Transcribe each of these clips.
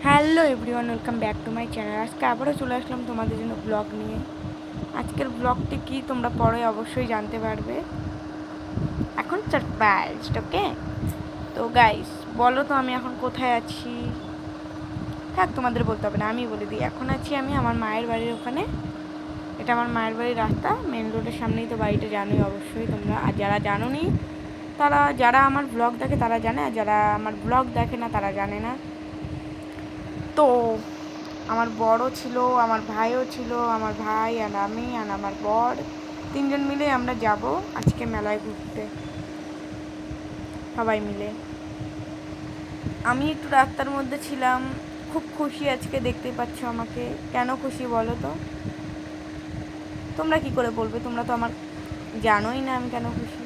Hello everyone, welcome back to my channel. আজকে আবারও চলে আসলাম তোমাদের জন্য ব্লগ নিয়ে। আজকের ব্লগটি কি তোমরা পরে অবশ্যই জানতে পারবে। এখন সারপ্রাইজ ওকে তো গাইস বলো তো আমি এখন কোথায় আছি? থাক, তোমাদের বলতে হবে না আমি বলে দিই। এখন আছি আমি আমার মায়ের বাড়ির ওখানে। এটা আমার মায়ের বাড়ির রাস্তা মেন রোডের সামনেই তো বাড়িটা জানোই অবশ্যই তোমরা। আর যারা জানো নি তারা, যারা আমার ব্লগ দেখে তারা জানে, আর যারা আমার ব্লগ দেখে না তারা জানে না। তো আমার বড়ও ছিল, আমার ভাইও ছিল, আমার ভাই আর আমি আর আমার বর, তিনজন মিলে আমরা যাব আজকে মেলায় ঘুরতে। সবাই মিলে। আমি একটু রাস্তার মধ্যে ছিলাম, খুব খুশি আজকে দেখতে পাচ্ছ আমাকে। কেন খুশি বলো তো? তোমরা কি করে বলবে? তোমরা তো আমার জানোই না আমি কেন খুশি।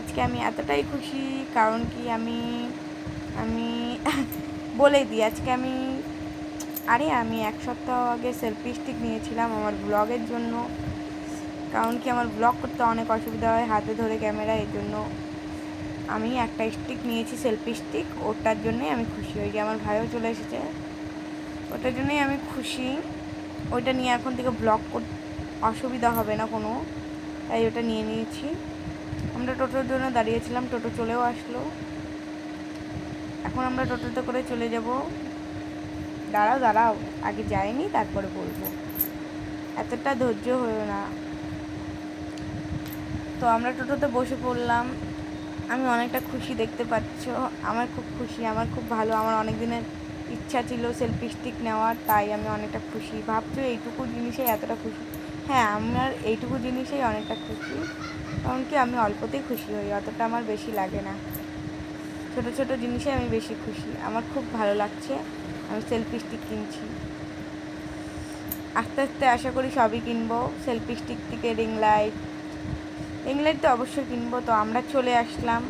আজকে আমি এতটাই খুশি, কারণ কি আমি আমি বলে দিই, আজকে আমি, আরে আমি এক সপ্তাহ আগে সেলফি স্টিক নিয়েছিলাম আমার ব্লগের জন্য। কারণ কি আমার ব্লগ করতে অনেক অসুবিধা হয় হাতে ধরে ক্যামেরা এর জন্য। আমি একটা স্টিক নিয়েছি সেলফি স্টিক ওটার জন্যই আমি খুশি হই। যে আমার ভাইও চলে এসেছে, ওটার জন্যই আমি খুশি। ওইটা নিয়ে এখন থেকে ব্লগ কর, অসুবিধা হবে না কোনো। তাই ওটা নিয়ে নিয়েছি। আমরা টোটোর জন্য দাঁড়িয়েছিলাম, টোটো চলেও আসলো। এখন আমরা টোটোতে করে চলে যাব। দাঁড়াও দাঁড়াও, আগে যাইনি, তারপরে বলব। এতটা ধৈর্য হলো না। তো আমরা টোটোতে বসে পড়লাম। আমি অনেকটা খুশি দেখতে পাচ্ছ। আমার খুব খুশি, আমার খুব ভালো, আমার অনেক দিনের ইচ্ছা ছিল সেলফি স্টিক নেওয়ার, তাই আমি অনেকটা খুশি। ভাবছ এইটুকু জিনিসে এতটা খুশি? হ্যাঁ আমার এইটুকু জিনিসেই অনেকটা খুশি। কারণ কি আমি অল্পতেই খুশি হই, অতটা আমার বেশি লাগে না। ছোট ছোট জিনিসে আমি বেশি খুশি। আমার খুব ভালো লাগছে। আমি সেলফি স্টিক কিনছি। আস্তে আস্তে আশা করি সবই কিনবো। সেলফি স্টিক থেকে রিং লাইট রিং লাইট তো অবশ্যই কিনবো। তো আমরা চলে আসলাম।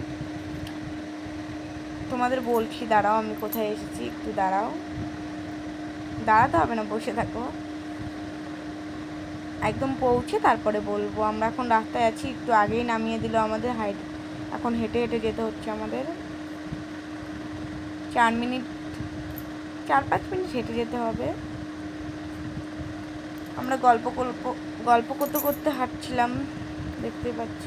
তোমাদের বলছি, দাঁড়াও, আমি কোথায় এসেছি? একটু দাঁড়াও। দাঁড়াতে হবে না, বসে থাকো। একদম পৌঁছে তারপরে বলব। আমরা এখন রাস্তায় আছি। একটু আগেই নামিয়ে দিল আমাদের হাইট। এখন হেঁটে হেঁটে যেতে হচ্ছে আমাদের। চার মিনিট, চার পাঁচ মিনিট হেঁটে যেতে হবে। আমরা গল্প গল্প গল্প করতে করতে হাঁটছিলাম, দেখতে পাচ্ছ।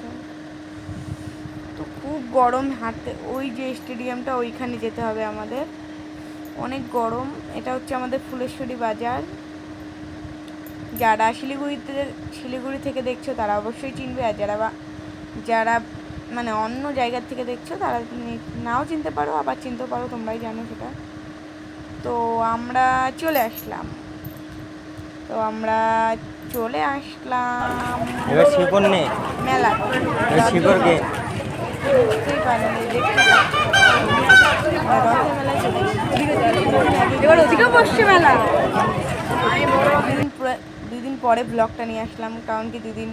তো খুব গরম হাঁটতে, ওই যে স্টেডিয়ামটা ওইখানে যেতে হবে আমাদের। অনেক গরম, এটা হচ্ছে আমাদের ফুলেশ্বরী বাজার। যারা শিলিগুড়িতে, শিলিগুড়ি থেকে দেখছ তারা অবশ্যই চিনবে, আর যারা যারা মানে অন্য জায়গার থেকে দেখছ তারা নাও চিনতে পারো আবার চিনতে পারো তোমরাই জানো সেটা। তো আমরা চলে আসলাম। তো আমরা চলে আসলাম এবার শিকড় নেই মেলা। শিকড় কে এবার বসছে মেলা। দুদিন পরে ব্লগটা নিয়ে আসলাম কারণ কি দুদিন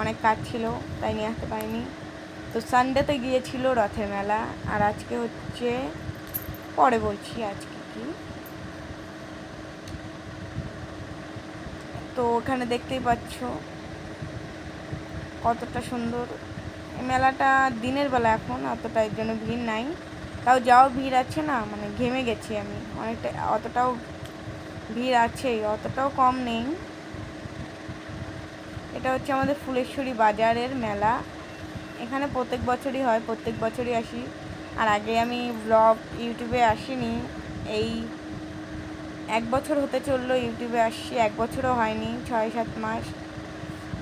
অনেক কাজ ছিল, তাই নিয়ে আসতে পারিনি। তো সানডেতে গিয়েছিল রথের মেলা, আর আজকে হচ্ছে, পরে বলছি আজকে কি। তো ওখানে দেখতেই পাচ্ছ কতটা সুন্দর। মেলাটা দিনের বেলা এখন, অতটা এর জন্য ভিড় নাই। তাও যাও ভিড় আছে না মানে ঘেমে গেছি আমি। অনেকটা, অতটাও ভিড় আছেই, অতটাও কম নেই। এটা হচ্ছে আমাদের ফুলেশ্বরী বাজারের মেলা। এখানে প্রত্যেক বছরই হয়, প্রত্যেক বছরই আসি। আর আগে আমি ব্লগ ইউটিউবে আসিনি। এই এক বছর হতে চলল ইউটিউবে আসছি, এক বছরও হয়নি, ছয় সাত মাস।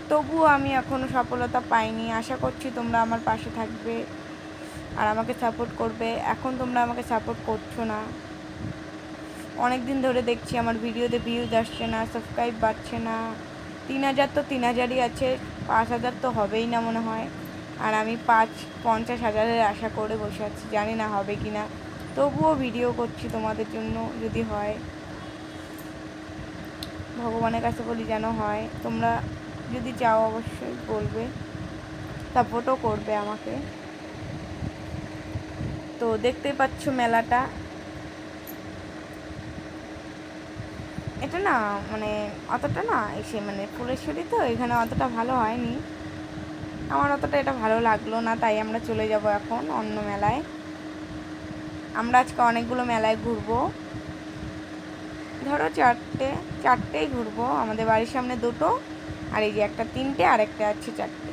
তবুও আমি এখনও সফলতা পাইনি। আশা করছি তোমরা আমার পাশে থাকবে আর আমাকে সাপোর্ট করবে। এখন তোমরা আমাকে সাপোর্ট করছ না। অনেক দিন ধরে দেখছি আমার ভিডিওতে ভিউজ আসছে না সাবস্ক্রাইব বাড়ছে না। তিন হাজার তো তিন হাজারই আছে, পাঁচ হাজার তো হবেই না মনে হয়। আর আমি পাঁচ, পঞ্চাশ হাজারের আশা করে বসে আছি, জানি না হবে কি না। তবুও ভিডিও করছি তোমাদের জন্য যদি হয়। ভগবানের কাছে বলি যেন হয়, তোমরা যদি চাও অবশ্যই বলবে সাপোর্টও করবে আমাকে। তো দেখতেই পাচ্ছ মেলাটা। এটা না মানে অতটা না এসে মানে ফুলেশ্বরী তো, এখানে অতটা ভালো হয়নি। আমার অতটা এটা ভালো লাগল না, তাই আমরা চলে যাব এখন অন্য মেলায়। আমরা আজকে অনেকগুলো মেলায় ঘুরবো। ধরো চারটে, চারটেই ঘুরবো, আমাদের বাড়ির সামনে দুটো, আর এই যে একটা তিনটে, আর একটা আছে চারটে।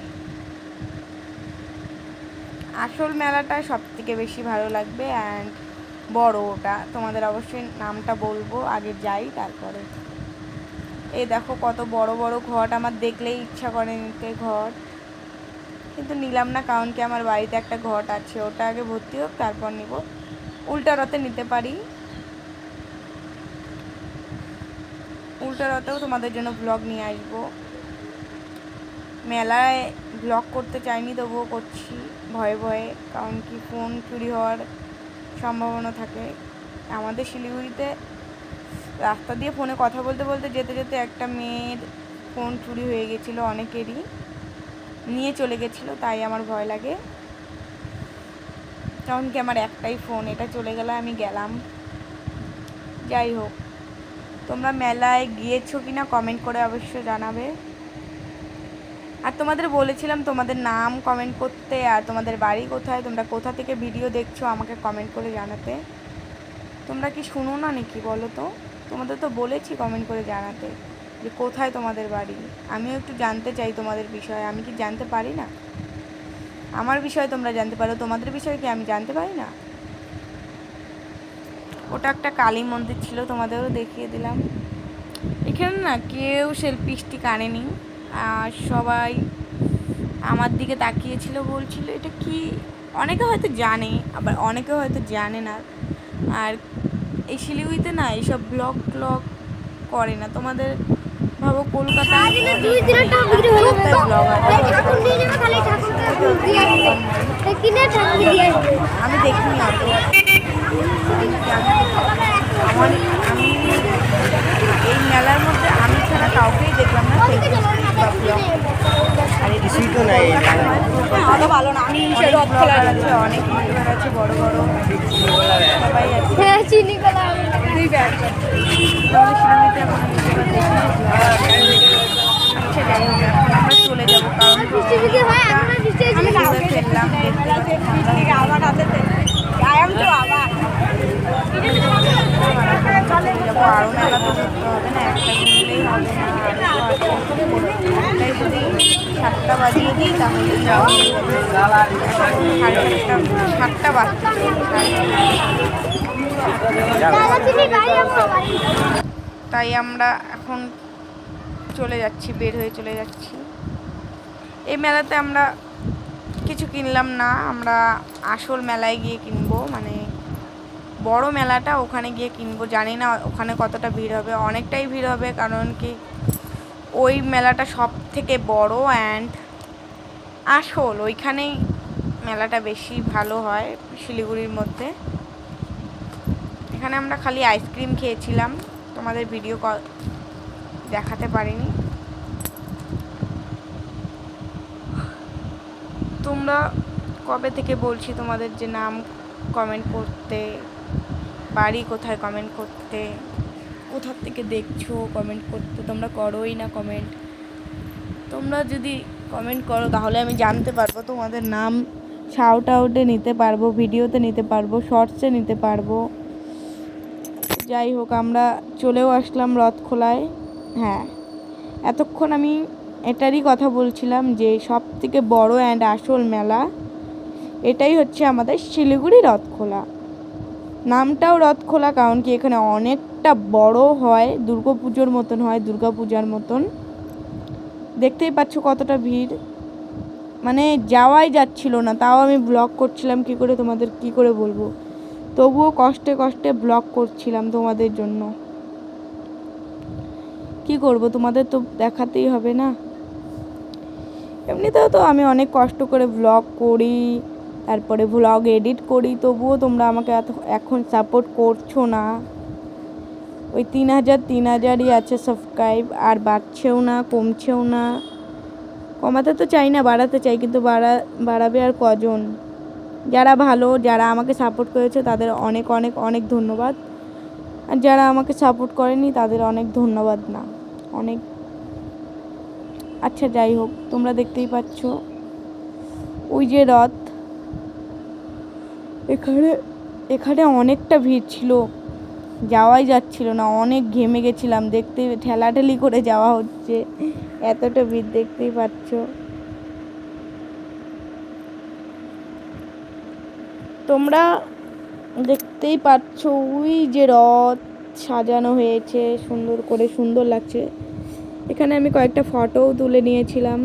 আসল মেলাটা সব থেকে বেশি ভালো লাগবে অ্যান্ড বড় ওটা। তোমাদের অবশ্যই নামটা বলব, আগে যাই তারপরে। এই দেখো কত বড় বড় ঘট, আমার দেখলেই ইচ্ছা করে নিতে ঘট। কিন্তু নিলাম না, কারণ কি আমার বাড়িতে একটা ঘট আছে, ওটা আগে ভর্তি হোক, তারপর নিব। উল্টা রথে নিতে পারি। উল্টা রথেও তোমাদের জন্য ব্লগ নিয়ে আসব। মেলায় ব্লগ করতে চাইনি, তবুও করছি, ভয়ে ভয়ে, কারণ কি ফোন চুরি হওয়ার সম্ভাবনা থাকে। আমাদের শিলিগুড়িতে রাস্তা দিয়ে ফোনে কথা বলতে বলতে যেতে যেতে একটা মেয়ের ফোন চুরি হয়ে গেছিল অনেকেরই। নিয়ে চলে গেছিল, তাই আমার ভয় লাগে। কারণ কি আমার একটাই ফোন, এটা চলে গেলে আমি গেলাম। যাই হোক, তোমরা মেলায় গিয়েছো কি না কমেন্ট করে অবশ্য জানাবে। আর তোমাদের বলেছিলাম তোমাদের নাম কমেন্ট করতে আর তোমাদের বাড়ি কোথায়? তোমরা কোথা থেকে ভিডিও দেখছ আমাকে কমেন্ট করে জানাতে। তোমরা কি শুনো না নাকি বলো তো? তোমাদের তো বলেছি কমেন্ট করে জানাতে যে কোথায় তোমাদের বাড়ি? আমিও একটু জানতে চাই তোমাদের বিষয়ে। আমি কি জানতে পারি না? আমার বিষয়ে তোমরা জানতে পারো। তোমাদের বিষয়ে কি আমি জানতে পারি না? ওটা একটা কালী মন্দির ছিল, তোমাদেরও দেখিয়ে দিলাম। এখানে না কেউ সেলফি স্টিক আনেনি। সবাই আমার দিকে তাকিয়েছিল বলছিল এটা কি? অনেকে হয়তো জানে আবার অনেকে হয়তো জানে না। আর এই শিলিগুড়িতে না এইসব ব্লগ ব্লগ করে না। তোমাদের ভাবো কলকাতা আমি দেখিনি আমি এই মেলার মধ্যে আমি ছাড়া কাউকেই দেখলাম না অত ভালো না আমি অনেক ব্লগার আছে অনেক ইউটিউবার আছে বড় বড়। সবাই আছে। হ্যাঁ চিনি ব্যাগ চলে যাব কারণ হয় আমি ফেললাম দেখতে পাচ্ছি আবার হাতে আয়াম তো আবার যাব আরও মেলা তো করতে হবে না একটা কিনলেই হবে না আরও তো যদি সাতটা বাজিয়ে দিই তাহলে সাড়ে সাতটা সাতটা বাজতে তাই আমরা এখন চলে যাচ্ছি, বের হয়ে চলে যাচ্ছি। এই মেলাতে আমরা কিছু কিনলাম না, আমরা আসল মেলায় গিয়ে কিনবো মানে বড় মেলাটা ওখানে গিয়ে কিনবো। জানি না ওখানে কতটা ভিড় হবে, অনেকটাই ভিড় হবে, কারণ কি ওই মেলাটা সব থেকে বড় অ্যান্ড আসল, ওইখানেই মেলাটা বেশি ভালো হয় শিলিগুড়ির মধ্যে। এখানে আমরা খালি আইসক্রিম খেয়েছিলাম, তোমাদের ভিডিও কল দেখাতে পারিনি। তোমরা কবে থেকে বলছি তোমাদের যে নাম কমেন্ট করতে, বাড়ি কোথায় কমেন্ট করতে? কোথার থেকে দেখছ? কমেন্ট করতে তোমরা করোই না কমেন্ট তোমরা যদি কমেন্ট করো, তাহলে আমি জানতে পারব তোমাদের নাম। শাউট আউটে নিতে পারব ভিডিওতে নিতে পারব শর্টসে নিতে পারব। যাই হোক, আমরা চলেও আসলাম রথখোলায়। হ্যাঁ এতক্ষণ আমি এটারই কথা বলছিলাম যে সব থেকে বড় অ্যান্ড আসল মেলা, এটাই হচ্ছে আমাদের শিলিগুড়ি রথখোলা। নামটাও রথখোলা কারণ কি এখানে অনেকটা বড় হয় দুর্গাপুজোর মতন হয় দুর্গাপূজার মতন। দেখতেই পাচ্ছ কতটা ভিড়। মানে যাওয়াই যাচ্ছিল না, তাও আমি ব্লগ করছিলাম, কি করে তোমাদের, কি করে বলব? তবুও কষ্টে কষ্টে ব্লগ করছিলাম তোমাদের জন্য। কি করব, তোমাদের তো দেখাতেই হবে না। এমনিতেও তো আমি অনেক কষ্ট করে ব্লগ করি তারপরে ব্লগ এডিট করি, তবুও তোমরা আমাকে এত, এখন সাপোর্ট করছ না। ওই তিন হাজার, তিন হাজারই আছে সাবস্ক্রাইব আর বাড়ছেও না, কমছেও না। কমাতে তো চাই না, বাড়াতে চাই, কিন্তু বাড়া, বাড়াবে আর কজন? যারা ভালো, যারা আমাকে সাপোর্ট করেছে, তাদের অনেক অনেক অনেক ধন্যবাদ। আর যারা আমাকে সাপোর্ট করেনি, তাদের অনেক ধন্যবাদ না, অনেক। আচ্ছা যাই হোক, তোমরা দেখতেই পাচ্ছ। ওই যে রথ এখানে এখানে অনেকটা ভিড় ছিল। যাওয়াই যাচ্ছিল না, অনেক ঘেমে গেছিলাম। দেখতে, ঠেলাঠেলি করে যাওয়া হচ্ছে। এতটা ভিড় দেখতেই পাচ্ছ। তোমরা দেখতেই পাচ্ছ ওই যে রথ সাজানো হয়েছে। সুন্দর করে সুন্দর লাগছে। এখানে আমি কয়েকটা ফটোও তুলে নিয়েছিলাম।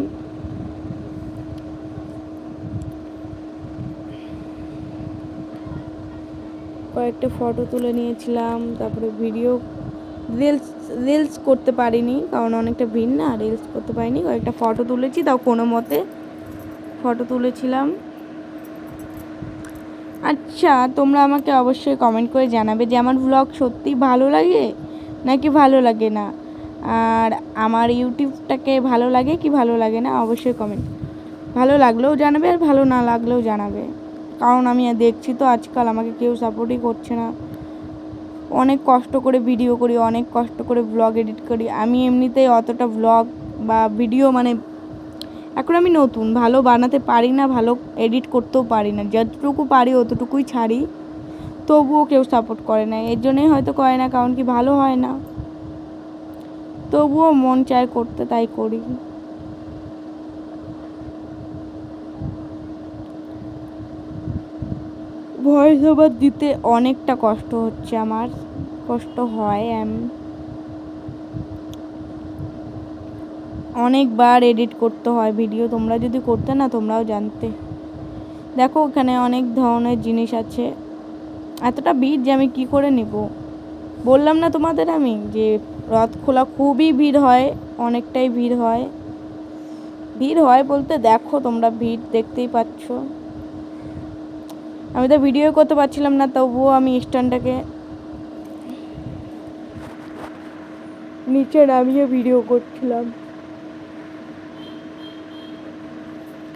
কয়েকটা ফটো তুলে নিয়েছিলাম, তারপরে ভিডিও রিলস রিলস করতে পারিনি, কারণ অনেকটা ভিড় না রিলস করতে পারিনি, কয়েকটা ফটো তুলেছি, তাও কোনো মতে ফটো তুলেছিলাম। আচ্ছা তোমরা আমাকে অবশ্যই কমেন্ট করে জানাবে যে আমার ব্লগ সত্যি ভালো লাগে নাকি ভালো লাগে না? আর আমার ইউটিউবটাকে ভালো লাগে কি ভালো লাগে না? অবশ্যই কমেন্ট ভালো লাগলেও জানাবে আর ভালো না লাগলেও জানাবে। কারণ আমি দেখছি তো আজকাল, আমাকে কেউ সাপোর্টই করছে না। অনেক কষ্ট করে ভিডিও করি, অনেক কষ্ট করে ব্লগ এডিট করি। আমি এমনিতেই অতটা ব্লগ বা ভিডিও মানে এখন আমি নতুন, ভালো বানাতে পারি না, ভালো এডিট করতেও পারি না। যতটুকু পারি অতটুকুই ছাড়ি, তবুও কেউ সাপোর্ট করে না। এর জন্যই হয়তো করে না, কারণ কি ভালো হয় না। তবুও মন চায় করতে, তাই করি। ভয়েস ওভার দিতে অনেকটা কষ্ট হচ্ছে আমার। কষ্ট হয় এম অনেকবার এডিট করতে হয় ভিডিও তোমরা যদি করতে না, তোমরাও জানতে। দেখো ওখানে অনেক ধরনের জিনিস আছে। এতটা ভিড় যে আমি কি করে নেব? বললাম না তোমাদের আমি যে রথ খোলা খুবই ভিড় হয়, অনেকটাই ভিড় হয়। ভিড় হয় বলতে দেখো, তোমরা ভিড় দেখতেই পাচ্ছ। আমি তো ভিডিও করতে পারছিলাম না, তবুও আমি স্ট্যান্ডটাকে নিচে নামিয়ে ভিডিও করছিলাম।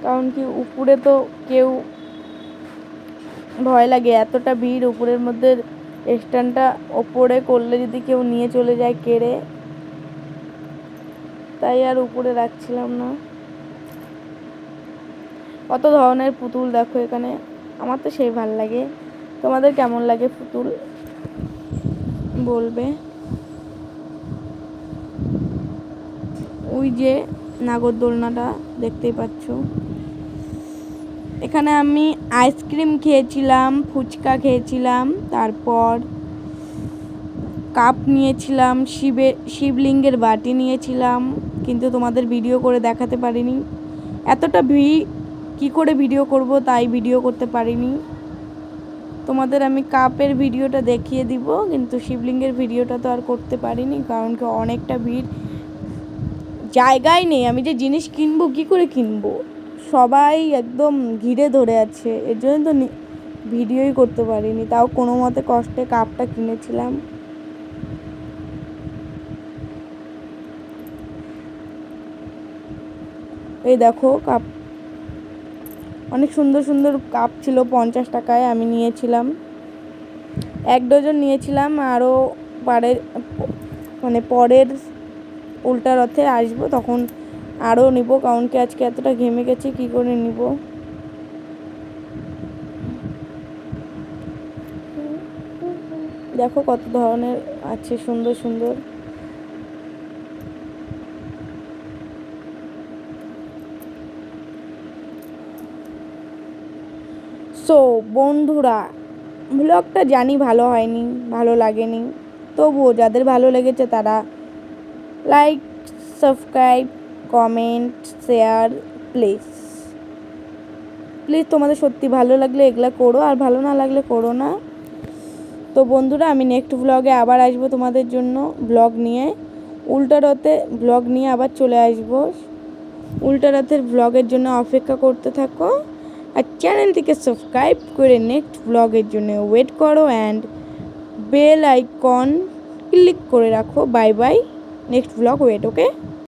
কারণ কি, উপরে তো কেউ ভয় লাগে, এতটা ভিড় উপরের মধ্যে স্ট্যান্ডটা ওপরে করলে যদি কেউ নিয়ে চলে যায় কেড়ে, তাই আর উপরে রাখছিলাম না। কত ধরনের পুতুল দেখো এখানে। আমার তো সেই ভালো লাগে। তোমাদের কেমন লাগে পুতুল? বলবে। ওই যে নাগরদোলনাটা দেখতেই পাচ্ছ। এখানে আমি আইসক্রিম খেয়েছিলাম, ফুচকা খেয়েছিলাম, তারপর কাপ নিয়েছিলাম শিবের শিবলিঙ্গের বাটি নিয়েছিলাম, কিন্তু তোমাদের ভিডিও করে দেখাতে পারিনি। এতটা ভি কী করে ভিডিও করব তাই ভিডিও করতে পারিনি। তোমাদের আমি কাপের ভিডিওটা দেখিয়ে দিব, কিন্তু শিবলিঙ্গের ভিডিওটা তো আর করতে পারিনি, কারণ কি অনেকটা ভিড়। জায়গায় নেই, আমি যে জিনিস কিনবো, কি করে কিনবো? সবাই একদম ঘিরে ধরে আছে, এর জন্য তো ভিডিওই করতে পারিনি, তাও কোনো মতে কষ্টে কাপটা কিনেছিলাম। এই দেখো, কাপ অনেক সুন্দর সুন্দর কাপ ছিল, পঞ্চাশ টাকায় আমি নিয়েছিলাম। এক ডজন নিয়েছিলাম, আরও পারের মানে পরের উল্টা রথে আসব, তখন আরও নিব, কারণ কি আজকে এতটা ঘেমে গেছি, কি করে নিব? দেখো কত ধরনের আছে, সুন্দর সুন্দর। সো বন্ধুরা, ব্লগটা জানি ভালো হয়নি, ভালো লাগেনি। তবুও যাদের ভালো লেগেছে তারা like, subscribe, comment, share, please. Please তোমাদের সত্যি ভালো লাগলে এগুলো করো, আর ভালো না লাগলে করো না। তো বন্ধুরা, আমি নেক্সট ব্লগে আবার আসব তোমাদের জন্য ব্লগ নিয়ে। উল্টা রথে ব্লগ নিয়ে আবার চলে আসব। উল্টা রথের ব্লগের জন্য অপেক্ষা করতে থাকো। আর চ্যানেলটিকে সাবস্ক্রাইব করে নেক্সট ব্লগের জন্য ওয়েট করো অ্যান্ড বেল আইকন ক্লিক করে রাখো। Bye bye next blog wait okay